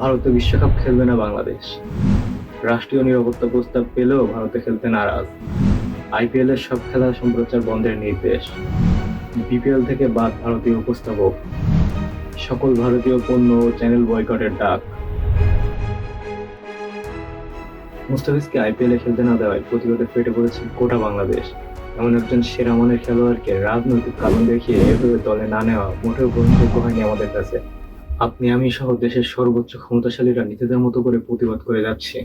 ভারতে বিশ্বকাপ খেলবে না বাংলাদেশ। রাষ্ট্রীয় নিরাপত্তা প্রস্তাব পেলেও ভারতে খেলতে নারাজ। আইপিএল এর সব খেলা সম্প্রচার বন্ধের নির্দেশ। বিপিএল থেকে বাদ ভারতীয় উপস্থাপক। সকল ভারতীয় পণ্য ও চ্যানেল বয়কটের ডাক। মুস্তাফিজকে আইপিএল এ খেলতে না দেওয়ায় প্রতিবাদে ফেটে পড়েছে গোটা বাংলাদেশ। এমন একজন সেরা মানের খেলোয়াড়কে রাজনৈতিক কারণ দেখিয়ে এভাবে দলে না নেওয়া মোটেও গ্রহণযোগ্য হয়নি আমাদের কাছে। আপনি আমি সহ দেশের সর্বোচ্চ ক্ষমতাশালীরা নিজেদের মতো করে প্রতিবাদ করে যাচ্ছে।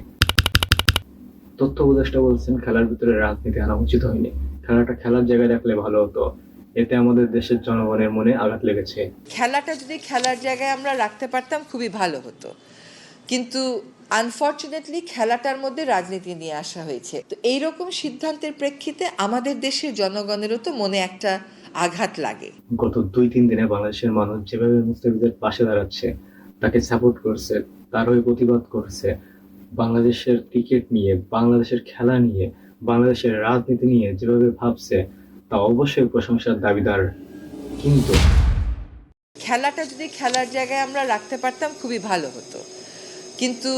তথ্য উপদেষ্টা বলছেন, খেলার ভিতরে রাজনীতি আনা উচিত হয়নি। খেলাটা খেলার জায়গায় রাখলে ভালো হতো। এতে আমাদের দেশের জনগণের মনে আঘাত লেগেছে। খেলাটা যদি খেলার জায়গায় আমরা রাখতে পারতাম, খুবই ভালো হতো। কিন্তু আনফর্চুনেটলি খেলাটার মধ্যে রাজনীতি নিয়ে আসা হয়েছে। তো এইরকম সিদ্ধান্তের প্রেক্ষিতে আমাদের দেশের জনগণেরও তো মনে একটা আঘাত লাগে। গত দুই তিন দিনে বাংলাদেশের মানুষ যেভাবে মুস্তাফিজের পাশে দাঁড়াচ্ছে তাকে সাপোর্ট করছে তার হয়ে প্রতিবাদ করছে বাংলাদেশের ক্রিকেট নিয়ে বাংলাদেশের খেলা নিয়ে বাংলাদেশের রাজনীতি নিয়ে যেভাবে ভাবছে তা অবশ্যই প্রশংসার দাবিদার। কিন্তু খেলাটা যদি খেলার জায়গায় আমরা রাখতে পারতাম খুবই ভালো হতো। কিন্তু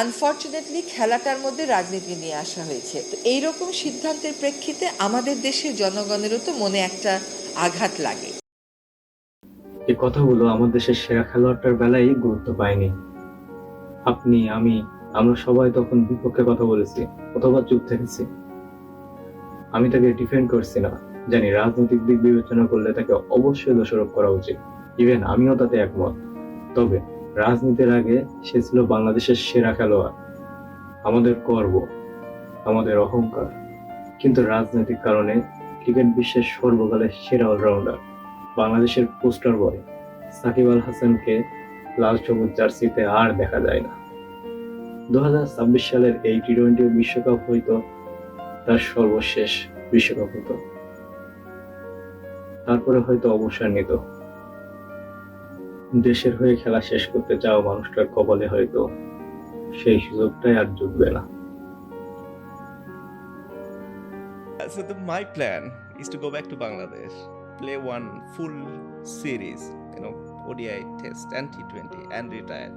আনফর্চুনেটলি খেলাটার মধ্যে রাজনীতি নিয়ে আসা হয়েছে। তো এইরকম সিদ্ধান্তের প্রেক্ষিতে আমাদের দেশের জনগণেরও তো মনে একটা আঘাত লাগে। এই কথাগুলো আমার দেশের সেরা খেলোয়াড়টার বেলায় গুরুত্ব পায়নি। আপনি, আমি, আমরা সবাই তখন বিপক্ষে কথা বলেছি, অথবা চুপ থেকেছি। আমি তাকে ডিফেন্ড করছি না। জানি রাজনৈতিক দিক বিবেচনা করলে তাকে অবশ্যই দোষারোপ করা উচিত। ইভেন আমিও তাতে একমত। তবে, রাজনীতির আগে সে ছিল বাংলাদেশের সেরা খেলোয়াড়। আমাদের গর্ব, আমাদের অহংকার। কিন্তু রাজনৈতিক কারণে ক্রিকেট বিশ্বের সর্বকালের সেরা অলরাউন্ডার, বাংলাদেশের পোস্টার বয় সাকিব আল হাসানকে লাল সবুজ জার্সিতে আর দেখা যায় না। দু সালের এই টি টোয়েন্টি বিশ্বকাপ হইতো তার সর্বশেষ বিশ্বকাপ হতো তারপরে হয়তো অবসর নিত। দেশের হয়ে খেলা শেষ করতে চাওয়া মানুষটার কপালে হয়তো সেই সুযোগটাই আর জুটবে না। So the, my plan is to go back to Bangladesh, play one full series, you know, ODI test and T20 and retire.